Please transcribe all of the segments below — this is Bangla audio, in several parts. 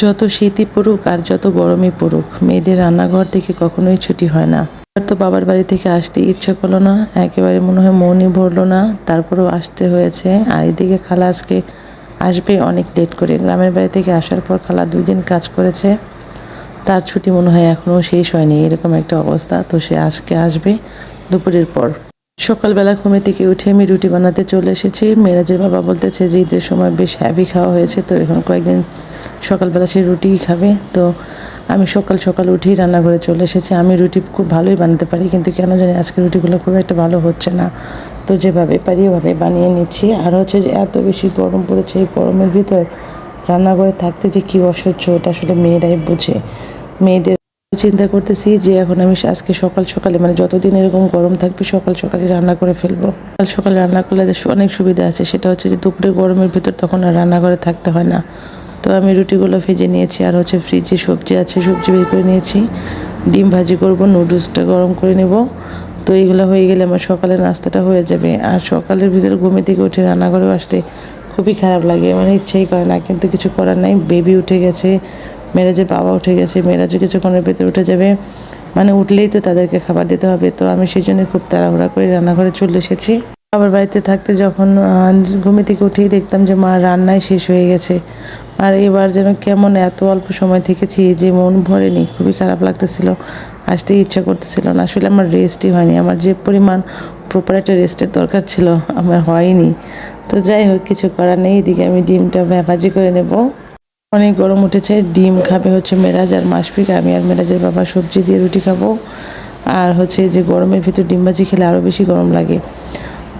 যত শীতই পড়ুক আর যত গরমই পড়ুক, মেয়েদের রান্নাঘর থেকে কখনোই ছুটি হয় না। আর তো বাবার বাড়ি থেকে আসতে ইচ্ছা করল না, একেবারে মনে হয় মনই ভরলো না। তারপরেও আসতে হয়েছে আর এদিকে খালা আজকে আসবে অনেক লেট করে। গ্রামের বাড়ি থেকে আসার পর খালা দুই দিন কাজ করেছে। তার ছুটি মনে হয় এখনও শেষ হয়নি, এরকম একটা অবস্থা। তো সে আজকে আসবে দুপুরের পর। সকালবেলা ঘুমে থেকে উঠে আমি রুটি বানাতে চলে এসেছি। মেরাজের বাবা বলতেছে যে ঈদের সময় বেশ হ্যাভি খাওয়া হয়েছে, তো এখন কয়েকদিন সকালবেলা সে রুটিই খাবে। তো আমি সকাল সকাল উঠেই রান্নাঘরে চলে এসেছি। আমি রুটি খুব ভালোই বানাতে পারি, কিন্তু কেন জানি আজকে রুটিগুলো খুব একটা ভালো হচ্ছে না। তো যেভাবে পারি ওভাবে বানিয়ে নিচ্ছি। আর হচ্ছে যে এত বেশি গরম পড়েছে, এই গরমের ভিতর রান্নাঘরে থাকতে যে কী অসহ্য, এটা আসলে মেয়েরাই বুঝে। মেয়েদের চিন্তা করতেছি যে এখন আমি আজকে সকাল সকালে মানে যতদিন এরকম গরম থাকবে, সকাল সকালে রান্না করে ফেলব। সকাল সকালে রান্না করলে অনেক সুবিধা আছে। সেটা হচ্ছে যে দুপুরে গরমের ভিতর তখন আর রান্নাঘরে থাকতে হয় না। তো আমি রুটিগুলো ভেজে নিয়েছি আর হচ্ছে ফ্রিজে সবজি আছে, সবজি বের করে নিয়েছি। ডিম ভাজি করব নুডলসটা গরম করে নেব। তো এইগুলো হয়ে গেলে আমার সকালের নাস্তাটা হয়ে যাবে। আর সকালের ভিতরে ঘুমে থেকে উঠে রান্নাঘরে আসতে খুবই খারাপ লাগে। মানে ইচ্ছেই করে না, কিন্তু কিছু করার নাই। বেবি উঠে গেছে। মেরাজের বাবা উঠে গেছে মেরাজও কিছুক্ষণের ভেতরে উঠে যাবে মানে উঠলেই তো তাদেরকে খাবার দিতে হবে। তো আমি সেই জন্য খুব তাড়াহুড়া করে রান্নাঘরে চলে এসেছি। বাবার বাড়িতে থাকতে যখন ঘুমে থেকে উঠেই দেখতাম যে মা রান্নায় শেষ হয়ে গেছে। আর এবার যেন কেমন এত অল্প সময় থেকেছি যে মন ভরেনি, খুবই খারাপ লাগতেছিল আসতে ইচ্ছা করতেছিল না। আসলে আমার রেস্টই হয়নি, আমার যে পরিমাণ প্রপার একটা রেস্টের দরকার ছিল, আমার হয়নি। তো যাই হোক, কিছু করার নেই, এদিকে আমি ডিমটা ভা- ভাজি করে নেব। অনেক গরম উঠেছে, ডিম খাবে হচ্ছে মেরাজ আর মাসফিক আমি আর মেরাজের বাবা সবজি দিয়ে রুটি খাব। আর হচ্ছে যে গরমের ভিতর ডিম ভাজি খেলে আরও বেশি গরম লাগে।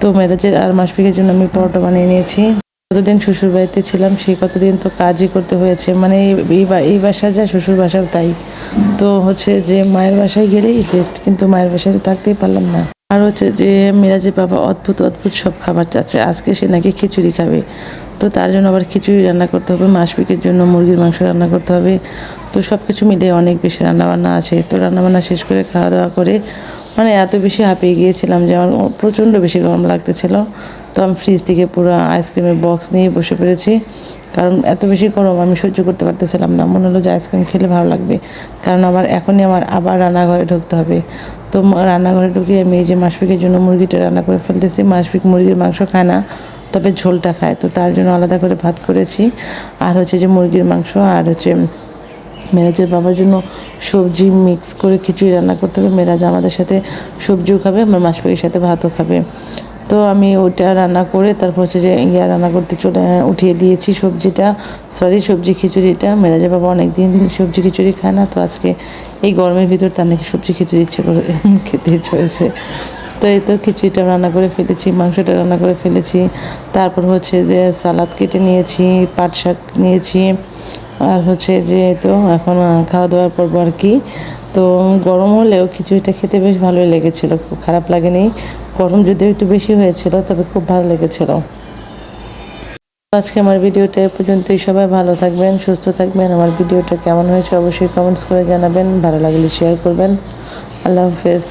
তো মেরাজের আর মাসফিকের জন্য আমি পরোটা বানিয়ে নিয়েছি। কতদিন শ্বশুর বাড়িতে ছিলাম, সেই কতদিন তো কাজই করতে হয়েছে। মানে এই- এই বাসা যা শ্বশুর বাসাও তাই। তো হচ্ছে যে মায়ের বাসায় গেলেই রেস্ট কিন্তু মায়ের বাসায় তো থাকতেই পারলাম না। আর হচ্ছে যে মিরাজের বাবা অদ্ভুত অদ্ভুত সব খাবার চাচ্ছে। আজকে সে নাকি খিচুড়ি খাবে। তো তার জন্য আবার খিচুড়ি রান্না করতে হবে, মাসপিকের জন্য মুরগির মাংস রান্না করতে হবে। তো সব কিছু মিলে অনেক বেশি রান্নাবান্না আছে। তো রান্নাবান্না শেষ করে খাওয়া দাওয়া করে মানে এত বেশি হাঁপিয়ে গিয়েছিলাম যে আমার প্রচণ্ড বেশি গরম লাগতেছিল। তো আমি ফ্রিজ থেকে পুরো আইসক্রিমের বক্স নিয়ে বসে পড়েছি। কারণ এত বেশি গরম আমি সহ্য করতে পারতেছিলাম না। মনে হলো যে আইসক্রিম খেলে ভালো লাগবে। কারণ আবার এখনই আমার আবার রান্নাঘরে ঢুকতে হবে। তো রান্নাঘরে ঢুকে আমি এই যে মাসপিকের জন্য মুরগিটা রান্না করে ফেলতেছি। মাসপিক মুরগির মাংস খায় না। তবে ঝোলটা খায়। তো তার জন্য আলাদা করে ভাত করেছি। আর হচ্ছে যে মুরগির মাংস আর হচ্ছে মেরাজের বাবার জন্য সবজি মিক্স করে খিচুড়ি রান্না করতে হবে। মেরাজ আমাদের সাথে সবজিও খাবে, আমার মাসপিকের সাথে ভাতও খাবে। তো আমি ওইটা রান্না করে তারপর হচ্ছে যে ইয়া রান্না করতে চলে উঠিয়ে দিয়েছি সবজিটা। সরি সবজি খিচুড়িটা। মেরাজের বাবা অনেক দিন সবজি খিচুড়ি খায় না। তো আজকে এই গরমের ভিতর তার নাকি সবজি খিচুড়ি ইচ্ছে করে, খেতে ইচ্ছে হয়েছে তো এই তো খিচুড়িটা রান্না করে ফেলেছি, মাংসটা রান্না করে ফেলেছি। তারপর হচ্ছে যে সালাদ কেটে নিয়েছি, পাট শাক নিয়েছি। আর হচ্ছে যে তো এখন খাওয়া দাওয়ার পর্ব আর কি। তো গরম হলেও খিচুড়িটা খেতে বেশ ভালোই লেগেছিলো, খুব খারাপ লাগেনি। গরম যদিও একটু বেশি হয়েছিল, তবে খুব ভালো লেগেছিল। আজকে আমার ভিডিওটা এ পর্যন্তই। সবাই ভালো থাকবেন, সুস্থ থাকবেন। আমার ভিডিওটা কেমন হয়েছে অবশ্যই কমেন্টস করে জানাবেন। ভালো লাগলে শেয়ার করবেন। আল্লাহ হাফেজ।